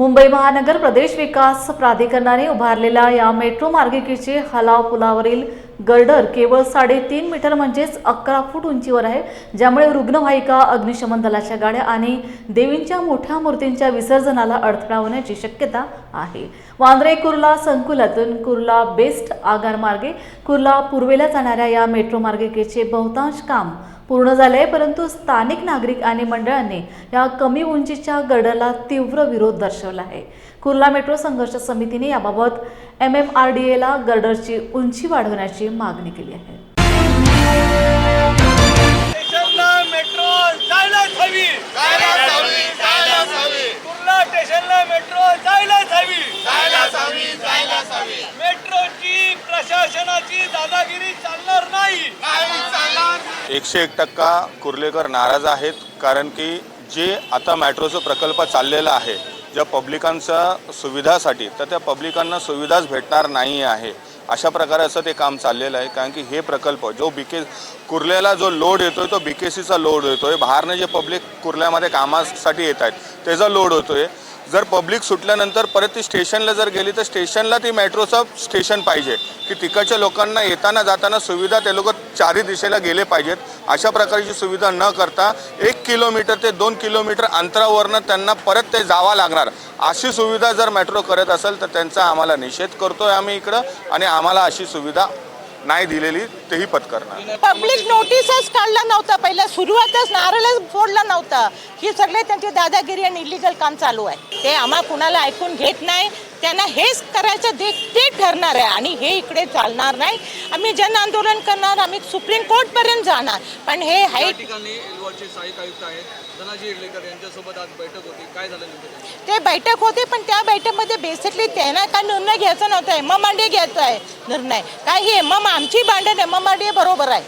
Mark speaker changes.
Speaker 1: मुंबई महानगर प्रदेश विकास प्राधिकरणाने उभारलेल्या या मेट्रो मार्गिकेचे हलाव पुलावरील गर्डर केवळ साडेतीन मीटर म्हणजेच अकरा फूट उंचीवर आहे ज्यामुळे रुग्णवाहिका अग्निशमन दलाच्या गाड्या आणि देवींच्या मोठ्या मूर्तींच्या विसर्जनाला अडथळा होण्याची शक्यता आहे. वांद्रे कुर्ला संकुलातून कुर्ला बेस्ट आगारमार्गे कुर्ला पूर्वेला जाणाऱ्या या मेट्रो मार्गिकेचे बहुतांश काम पूर्ण झाले आहे परंतु स्थानिक नागरिक आणि मंडळांनी या कमी उंचीच्या गर्डरला तीव्र विरोध दर्शवला आहे. कुर्ला मेट्रो संघर्ष समितीने याबाबत एम एम आर डी एला गर्डरची उंची वाढवण्याची मागणी केली आहे.
Speaker 2: स्टेशनला मेट्रो जायलाच
Speaker 3: एकशे एक टक्का कुर्लेकर नाराज आहेत कारण की जे आता मॅट्रोचं प्रकल्प चाललेला आहे ज्या पब्लिकांच्या सुविधासाठी तर त्या पब्लिकांना सुविधाच भेटणार नाही आहे. अशा प्रकारे असं ते काम चाललेलं आहे कारण की हे प्रकल्प जो बीके कुर्ल्याला जो लोड येतोय तो बी के सीचा लोड येतोय. बाहेरनं जे पब्लिक कुर्ल्यामध्ये कामासाठी येत आहेत त्याचा लोड होतोय. जर पब्लिक सुटल्यानंतर परत ती स्टेशनला जर गेली तर स्टेशनला ती मेट्रोचं स्टेशन पाहिजे की तिकडच्या लोकांना येताना जाताना सुविधा ते लोक चारी दिशेला गेले पाहिजेत. अशा प्रकारची सुविधा न करता एक किलोमीटर ते दोन किलोमीटर अंतरावरनं त्यांना परत ते जावं लागणार. अशी सुविधा जर मेट्रो करत असेल तर त्यांचा आम्हाला निषेध करतो आहे आम्ही इकडं आणि आम्हाला अशी सुविधा नाही दिलेली तेही पत्करणार.
Speaker 4: पब्लिक नोटीसच काढला नव्हता पहिला सुरुवातच नारळच फोडला नव्हता. ही सगळे त्यांची दादागिरी आणि इलिगल काम चालू आहे. ते आम्हा कुणाला ऐकून घेत नाही त्यांना हेच करायचं ते ते ठरणार आहे. आणि हे इकडे चालणार नाही. आम्ही जन आंदोलन करणार आम्ही सुप्रीम कोर्टपर्यंत जाणार. पण हे
Speaker 5: या
Speaker 4: हाईट
Speaker 5: सहाय्यक आयुक्त आहेत. धनाजी इडलेकर यांच्यासोबत आज बैठक होती. काय झालं नेमकं
Speaker 4: ते बैठक होती पण त्या बैठकमध्ये बेसिकली त्यांना काय निर्णय घ्यायचा नव्हता एम एम घ्यायचा आहे निर्णय. काय ही? एम आमची भांडण एम एम बरोबर आहे.